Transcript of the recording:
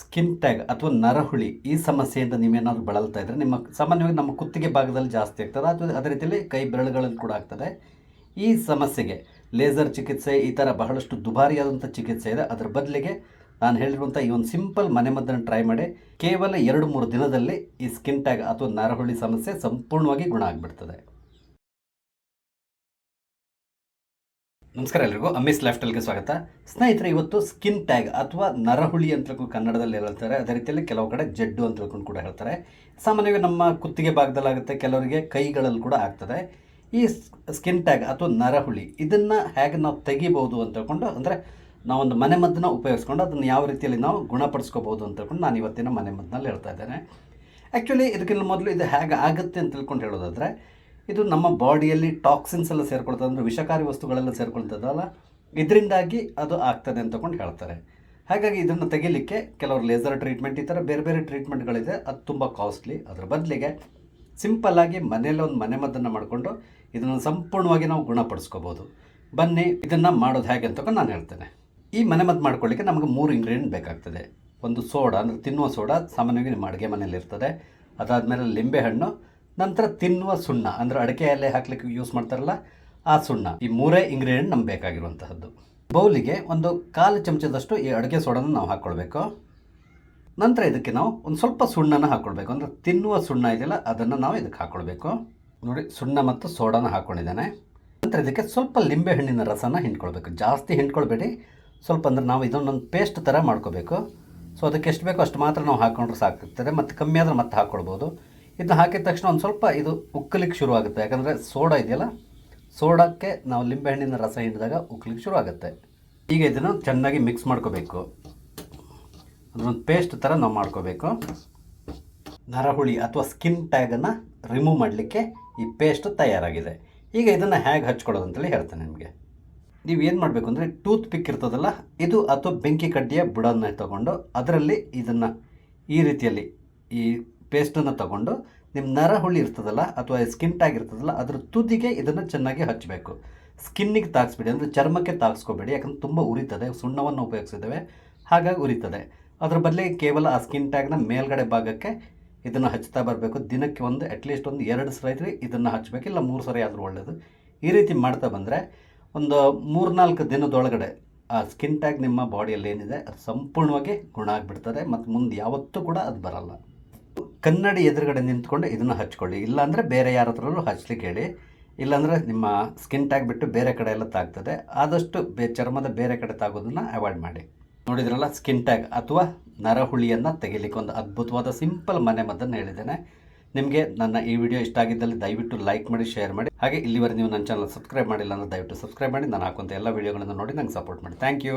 Skin tag ಅಥವಾ ನರಹುಳಿ ಈ ಸಮಸ್ಯೆಯಿಂದ ನೀವೇನಾದರೂ ಬಳಲ್ತಾ ಇದ್ದರೆ ನಿಮ್ಮ ಸಾಮಾನ್ಯವಾಗಿ ನಮ್ಮ ಕುತ್ತಿಗೆ ಭಾಗದಲ್ಲಿ ಜಾಸ್ತಿ ಆಗ್ತದೆ. ಅಥವಾ ಅದೇ ರೀತಿಯಲ್ಲಿ ಕೈ ಬೆರಳುಗಳಲ್ಲಿ ಕೂಡ ಆಗ್ತದೆ. ಈ ಸಮಸ್ಯೆಗೆ ಲೇಸರ್ ಚಿಕಿತ್ಸೆ ಈ ಥರ ಬಹಳಷ್ಟು ದುಬಾರಿಯಾದಂಥ ಚಿಕಿತ್ಸೆ ಇದೆ. ಅದರ ಬದಲಿಗೆ ನಾನು ಹೇಳಿರುವಂಥ ಈ ಒಂದು ಸಿಂಪಲ್ ಮನೆಮದ್ದನ್ನು ಟ್ರೈ ಮಾಡಿ. ಕೇವಲ ಎರಡು ಮೂರು ದಿನದಲ್ಲಿ ಈ ಸ್ಕಿನ್ ಟ್ಯಾಗ್ ಅಥವಾ ನರಹುಳಿ ಸಮಸ್ಯೆ ಸಂಪೂರ್ಣವಾಗಿ ಗುಣ ಆಗಿಬಿಡ್ತದೆ. ನಮಸ್ಕಾರ ಎಲ್ರಿಗೂ. ಅಮಿಸ್ ಲೈಫ್ ಸ್ವಾಗತ. ಸ್ನೇಹಿತರೆ, ಇವತ್ತು ಸ್ಕಿನ್ ಟ್ಯಾಗ್ ಅಥವಾ ನರಹುಳಿ ಅಂತ ಕನ್ನಡದಲ್ಲಿ ಹೇಳ್ತಾರೆ. ಅದೇ ರೀತಿಯಲ್ಲಿ ಕೆಲವು ಕಡೆ ಜಡ್ಡು ಅಂತ ತಿಳ್ಕೊಂಡು ಕೂಡ ಹೇಳ್ತಾರೆ. ಸಾಮಾನ್ಯವಾಗಿ ನಮ್ಮ ಕುತ್ತಿಗೆ ಭಾಗದಲ್ಲಾಗುತ್ತೆ. ಕೆಲವರಿಗೆ ಕೈಗಳಲ್ಲಿ ಕೂಡ ಆಗ್ತದೆ. ಈ ಸ್ಕಿನ್ ಟ್ಯಾಗ್ ಅಥವಾ ನರಹುಳಿ, ಇದನ್ನು ಹೇಗೆ ನಾವು ತೆಗಿಬೋದು ಅಂತ ತಿಳ್ಕೊಂಡು, ಅಂದರೆ ನಾವೊಂದು ಮನೆಮದ್ದನ್ನ ಉಪಯೋಗಿಸ್ಕೊಂಡು ಅದನ್ನು ಯಾವ ರೀತಿಯಲ್ಲಿ ನಾವು ಗುಣಪಡಿಸ್ಕೋಬೋದು ಅಂತ ತಿಳ್ಕೊಂಡು ನಾನು ಇವತ್ತಿನ ಮನೆಮದ್ದಿನಲ್ಲಿ ಹೇಳ್ತಾ ಇದ್ದೇನೆ. ಆ್ಯಕ್ಚುಲಿ ಇದಕ್ಕಿಂತ ಮೊದಲು ಇದು ಹೇಗೆ ಆಗುತ್ತೆ ಅಂತ ತಿಳ್ಕೊಂಡು ಹೇಳೋದಾದರೆ ಇದು ನಮ್ಮ ಬಾಡಿಯಲ್ಲಿ ಟಾಕ್ಸಿನ್ಸ್ ಎಲ್ಲ ಸೇರ್ಕೊಳ್ತದೆ, ಅಂದರೆ ವಿಷಕಾರಿ ವಸ್ತುಗಳೆಲ್ಲ ಸೇರ್ಕೊಳ್ತದಲ್ಲ ಇದರಿಂದಾಗಿ ಅದು ಆಗ್ತದೆ ಅಂತ ಹೇಳ್ತಾರೆ. ಹಾಗಾಗಿ ಇದನ್ನು ತೆಗಿಲಿಕ್ಕೆ ಕೆಲವರು ಲೇಸರ್ ಟ್ರೀಟ್ಮೆಂಟ್ ಈ ಥರ ಬೇರೆ ಬೇರೆ ಟ್ರೀಟ್ಮೆಂಟ್ಗಳಿದೆ ಅದು ತುಂಬ ಕಾಸ್ಟ್ಲಿ ಅದರ ಬದಲಿಗೆ ಸಿಂಪಲ್ಲಾಗಿ ಮನೆಯಲ್ಲೇ ಒಂದು ಮನೆಮದ್ದನ್ನು ಮಾಡಿಕೊಂಡು ಇದನ್ನು ಸಂಪೂರ್ಣವಾಗಿ ನಾವು ಗುಣಪಡಿಸ್ಕೋಬೋದು. ಬನ್ನಿ, ಇದನ್ನು ಮಾಡೋದು ಹೇಗೆ ಅಂತ ನಾನು ಹೇಳ್ತೇನೆ. ಈ ಮನೆಮದ್ದು ಮಾಡ್ಕೊಳ್ಳಿಕ್ಕೆ ನಮಗೆ ಮೂರು ಇಂಗ್ರೀಡಿಯೆಂಟ್ ಬೇಕಾಗ್ತದೆ. ಒಂದು ಸೋಡಾ, ಅಂದರೆ ತಿನ್ನುವ ಸೋಡಾ ಸಾಮಾನ್ಯವಾಗಿ ನಿಮ್ಮ ಅಡುಗೆ ಮನೇಲಿ ಇರ್ತದೆ. ಅದಾದಮೇಲೆ ಲಿಂಬೆಹಣ್ಣು ನಂತರ ತಿನ್ನುವ ಸುಣ್ಣ. ಅಂದರೆ ಅಡಿಕೆ ಎಲೆ ಹಾಕ್ಲಿಕ್ಕೆ ಯೂಸ್ ಮಾಡ್ತಾರಲ್ಲ, ಆ ಸುಣ್ಣ. ಈ ಮೂರೇ ಇಂಗ್ರೀಡಿಯೆಂಟ್ ನಮ್ಗೆ ಬೇಕಾಗಿರುವಂತಹದ್ದು. ಬೌಲಿಗೆ ಒಂದು ಕಾಲು ಚಮಚದಷ್ಟು ಈ ಅಡುಗೆ ಸೋಡನ ನಾವು ಹಾಕ್ಕೊಳ್ಬೇಕು. ನಂತರ ಇದಕ್ಕೆ ನಾವು ಒಂದು ಸ್ವಲ್ಪ ಸುಣ್ಣನ ಹಾಕ್ಕೊಳ್ಬೇಕು. ಅಂದರೆ ತಿನ್ನುವ ಸುಣ್ಣ ಇದೆಯಲ್ಲ, ಅದನ್ನು ನಾವು ಇದಕ್ಕೆ ಹಾಕ್ಕೊಳ್ಬೇಕು. ನೋಡಿ, ಸುಣ್ಣ ಮತ್ತು ಸೋಡಾನ ಹಾಕ್ಕೊಂಡಿದ್ದಾನೆ. ನಂತರ ಇದಕ್ಕೆ ಸ್ವಲ್ಪ ಲಿಂಬೆ ಹಣ್ಣಿನ ರಸನ ಹಿಂಡ್ಕೊಳ್ಬೇಕು. ಜಾಸ್ತಿ ಹಿಂಡ್ಕೊಳ್ಬೇಡಿ. ಸ್ವಲ್ಪ ಅಂದರೆ ನಾವು ಇದನ್ನೊಂದು ಪೇಸ್ಟ್ ಥರ ಮಾಡ್ಕೋಬೇಕು ಸೊ ಅದಕ್ಕೆ ಎಷ್ಟು ಬೇಕೋ ಅಷ್ಟು ಮಾತ್ರ ನಾವು ಹಾಕ್ಕೊಂಡ್ರೆ ಸಾಕಾಗ್ತದೆ ಮತ್ತು ಕಮ್ಮಿ ಆದರೆ ಮತ್ತೆ ಹಾಕ್ಕೊಳ್ಬೋದು. ಇದನ್ನ ಹಾಕಿದ ತಕ್ಷಣ ಒಂದು ಸ್ವಲ್ಪ ಇದು ಉಕ್ಕಲಿಕ್ಕೆ ಶುರು ಆಗುತ್ತೆ. ಯಾಕಂದರೆ ಸೋಡಾ ಇದೆಯಲ್ಲ, ಸೋಡಾಕ್ಕೆ ನಾವು ಲಿಂಬೆಹಣ್ಣಿನ ರಸ ಹಿಂಡಿದಾಗ ಉಕ್ಕಲಿಕ್ಕೆ ಶುರು ಆಗುತ್ತೆ. ಈಗ ಇದನ್ನು ಚೆನ್ನಾಗಿ ಮಿಕ್ಸ್ ಮಾಡ್ಕೋಬೇಕು. ಅದನ್ನೊಂದು ಪೇಸ್ಟ್ ಥರ ನಾವು ಮಾಡ್ಕೋಬೇಕು. ನರಹುಳಿ ಅಥವಾ ಸ್ಕಿನ್ ಟ್ಯಾಗನ್ನು ರಿಮೂವ್ ಮಾಡಲಿಕ್ಕೆ ಈ ಪೇಸ್ಟ್ ತಯಾರಾಗಿದೆ. ಈಗ ಇದನ್ನು ಹೇಗೆ ಹಚ್ಕೊಳ್ಳೋದು ಅಂತೇಳಿ ಹೇಳ್ತೇನೆ ನಿಮಗೆ. ನೀವು ಏನು ಮಾಡಬೇಕು ಅಂದರೆ ಟೂತ್ ಪಿಕ್ ಇರ್ತದಲ್ಲ, ಇದು ಅಥವಾ ಬೆಂಕಿ ಕಡ್ಡಿಯ ಬುಡನ್ನು ತಗೊಂಡು ಅದರಲ್ಲಿ ಇದನ್ನು ಈ ರೀತಿಯಲ್ಲಿ ಈ ಪೇಸ್ಟನ್ನು ತಗೊಂಡು ನಿಮ್ಮ ನರ ಹುಳಿ ಇರ್ತದಲ್ಲ ಅಥವಾ ಸ್ಕಿನ್ ಟ್ಯಾಗ್ ಇರ್ತದಲ್ಲ, ಅದ್ರ ತುದಿಗೆ ಇದನ್ನು ಚೆನ್ನಾಗಿ ಹಚ್ಚಬೇಕು. ಸ್ಕಿನ್ನಿಗೆ ತಾಗಿಸ್ಬೇಡಿ, ಅಂದರೆ ಚರ್ಮಕ್ಕೆ ತಾಗಿಸ್ಕೋಬೇಡಿ, ಯಾಕಂದ್ರೆ ತುಂಬ ಉರಿತದೆ, ಸುಣ್ಣವನ್ನು ಉಪಯೋಗಿಸಿದ್ದೇವೆ, ಹಾಗಾಗಿ ಉರಿತದೆ. ಅದ್ರ ಬದಲಿಗೆ ಕೇವಲ ಆ ಸ್ಕಿನ್ ಟ್ಯಾಗ್ನ ಮೇಲ್ಗಡೆ ಭಾಗಕ್ಕೆ ಇದನ್ನು ಹಚ್ತಾ ಬರಬೇಕು. ದಿನಕ್ಕೆ ಒಂದು ಅಟ್ಲೀಸ್ಟ್ ಒಂದು ಎರಡು ಸರಿ ಇದನ್ನು ಹಚ್ಚಬೇಕು, ಇಲ್ಲ ಮೂರು ಸರಿ ಆದರೂ ಒಳ್ಳೆಯದು ಈ ರೀತಿ ಮಾಡ್ತಾ ಬಂದರೆ ಒಂದು ಮೂರ್ನಾಲ್ಕು ದಿನದೊಳಗಡೆ ಆ ಸ್ಕಿನ್ ಟ್ಯಾಗ್ ನಿಮ್ಮ ಬಾಡಿಯಲ್ಲಿ ಏನಿದೆ, ಅದು ಸಂಪೂರ್ಣವಾಗಿ ಗುಣ ಆಗಿಬಿಡ್ತದೆ, ಮತ್ತು ಮುಂದೆ ಯಾವತ್ತೂ ಕೂಡ ಅದು ಬರಲ್ಲ. ಕನ್ನಡಿ ಎದುರುಗಡೆ ನಿಂತ್ಕೊಂಡು ಇದನ್ನು ಹಚ್ಕೊಳ್ಳಿ. ಇಲ್ಲಾಂದರೆ ಬೇರೆ ಯಾರ ಹತ್ರನೂ ಹಚ್ಲಿಕ್ಕೆ ಹೇಳಿ. ಇಲ್ಲಾಂದರೆ ನಿಮ್ಮ ಸ್ಕಿನ್ ಟ್ಯಾಗ್ ಬಿಟ್ಟು ಬೇರೆ ಕಡೆ ಎಲ್ಲ ತಾಗ್ತದೆ. ಆದಷ್ಟು ಬೇ ಚರ್ಮದ ಬೇರೆ ಕಡೆ ತಾಗೋದನ್ನು ಅವಾಯ್ಡ್ ಮಾಡಿ. ನೋಡಿದ್ರಲ್ಲ ಸ್ಕಿನ್ ಟ್ಯಾಗ್ ಅಥವಾ ನರಹುಳಿಯನ್ನು ತೆಗಿಲಿಕ್ಕೆ ಒಂದು ಅದ್ಭುತವಾದ ಸಿಂಪಲ್ ಮನೆ ಮದ್ದನ್ನು ಹೇಳಿದ್ದೇನೆ. ನಿಮಗೆ ನನ್ನ ಈ ವಿಡಿಯೋ ಇಷ್ಟ ಆಗಿದ್ದಲ್ಲಿ ದಯವಿಟ್ಟು ಲೈಕ್ ಮಾಡಿ ಶೇರ್ ಮಾಡಿ. ಹಾಗೆ ಇಲ್ಲಿವರೆಗೆ ನೀವು ನನ್ನ ಚಾನಲ್ ಸಬ್ಸ್ಕ್ರೈಬ್ ಮಾಡಿಲ್ಲ ಅಂದರೆ ದಯವಿಟ್ಟು ಸಬ್ಸ್ಕ್ರೈಬ್ ಮಾಡಿ. ನಾನು ಹಾಕುವಂಥ ಎಲ್ಲ ವೀಡಿಯೋಗಳನ್ನು ನೋಡಿ ನಂಗೆ ಸಪೋರ್ಟ್ ಮಾಡಿ. Thank you